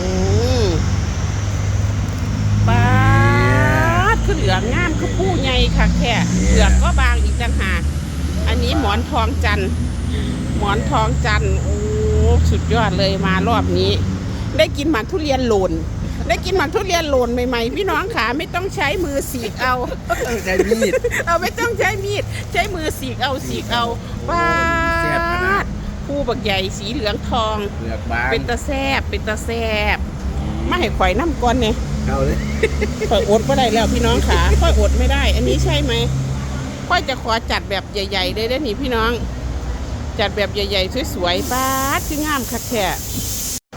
อืมปาดคือเหลืองงามคือผู้ใหญ่ค่ะแค่เหลือกก็บางอีกต่างหากอันนี้หมอนทองจันทร์หมอนทองจันทร์โอ้สุดยอดเลยมารอบนี้ ได้กินหมากทุเรียนโหลนได้กินหมากทุเรียนโหลนใหม่ๆพี่น้องขาไม่ต้องใช้มือสีกเอาต้องใช้มีดเอาไม่ต้องใช้มีด ใช้มือสีกเอาสีกเอาป้า แซ่บขนาดดผู้บักใหญ่สีเหลืองทอง เปลือกบางเป็นตาแซบเป็นตาแซบไม่ให้ข่อยน้ำก้อนเนี่ยเข้าเลยข่อยอดไม่ได้แล้วพี่น้องขาข่อยอดไม่ได้ อันนี้ใช่ไหมข่อยจะขอจัดแบบใหญ่ๆเลยได้อนี่พี่น้อง จัดแบบใหญ่ๆสวยๆป้าดคืองามคักแท้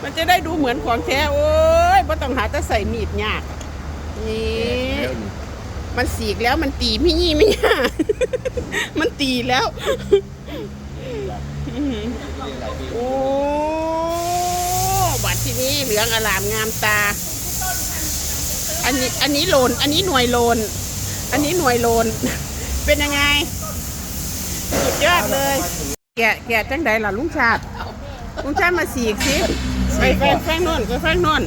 มันจะได้ดูเหมือนของแท้โอ้ยไม่ต้องหาแต่ใส่มีดยากนี่แล้วนี่มันสีกแล้วมันตีไม่ยี่ไม่ย่ามันตีแล้วอื้อหือ โอ้บัดทีนี้เหลืองอลามงามตา อันนี้อันนี้โลน อันนี้หน่วยโลน อันนี้หน่วยโลน เป็นยังไง สุดยอดเลย แกะแกะจังใดล่ะลุงชาติลุงชาติมาสีกสิไปแฟงแฟงโน่นไปแฟงโน่น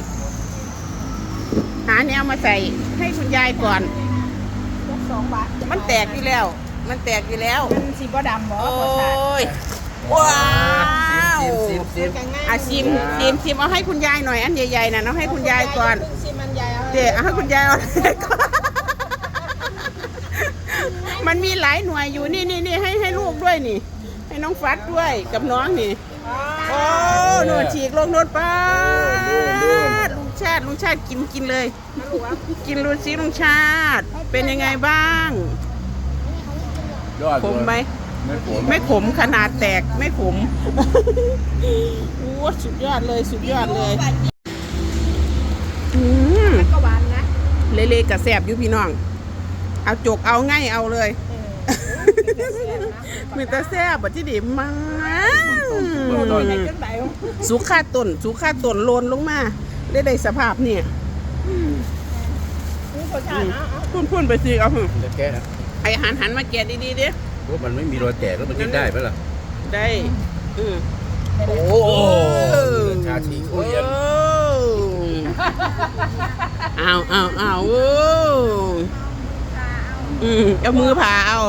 หาแนวมาใส่ให้คุณยายก่อนสองบาทมันแตกอยู่แล้ว มันแตกอยู่แล้ว มันสีบ่ดำบ่โอ้บ่ชาติยว้า วซิมซิมซิมอาชิมชิมชิมเอาให้คุณยายหน่อยอันใหญ่ๆนะเอาให้คุณยายก่อนชิมมันใหญ่เอาเดี๋ยวเอาให้คุณยายเอาก่อนมันมีหลายหน่วยอยู่นี่นี่นี่ให้ให้ลูกด้วยนี่ ให้น้องฟัดด้วยกับน้องนี่โอ้โนนฉีกลงโนนป้าดลุงชาติลุงชาติกินกินเลย กินรูซิลุงชาติ เป็นยังไงบ้างยอดขมไหม ไม่ขมไม่ขมขนาดแตกไม่ขมโอ้สุดยอดเลยสุดยอดเลยอืมก็หวานนะเละๆกับแสบอยู่พี่น้อง เอาจกเอาง่ายเอาเลยมีแต่แซ่บอะที่ดีมากใส่จนไหนสุขาต้นสุขาต้นโลนลงมา ได้ได้สภาพนี่นี่รสชาตินะเอาพุ่นพุ่นๆไปสิเอาหึจะแก้ไอหันหันมาแกะดีๆดิ เพราะมันไม่มีรอยแตกแล้วมันกินได้ไหมล่ะได้อืมโอ้ชาชีทุเรียนเอาเอาเอาโอ้อืมเอามือผ่าเอา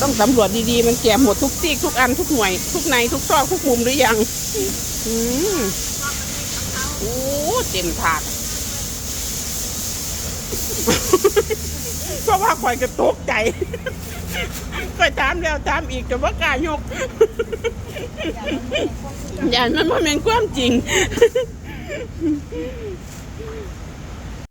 ต้องสำรวจดีๆ มันแก่หมดทุกซีกทุกอันทุกหน่วย ทุกในทุกซอกทุกมุมหรือยัง อืมโอ้เต็มถาด เพราะว่าข่อยกระตกใจข่อยถามแล้วถามอีกแต่ว่ากล้ายกอย่างนั้นมันเป็นความจริง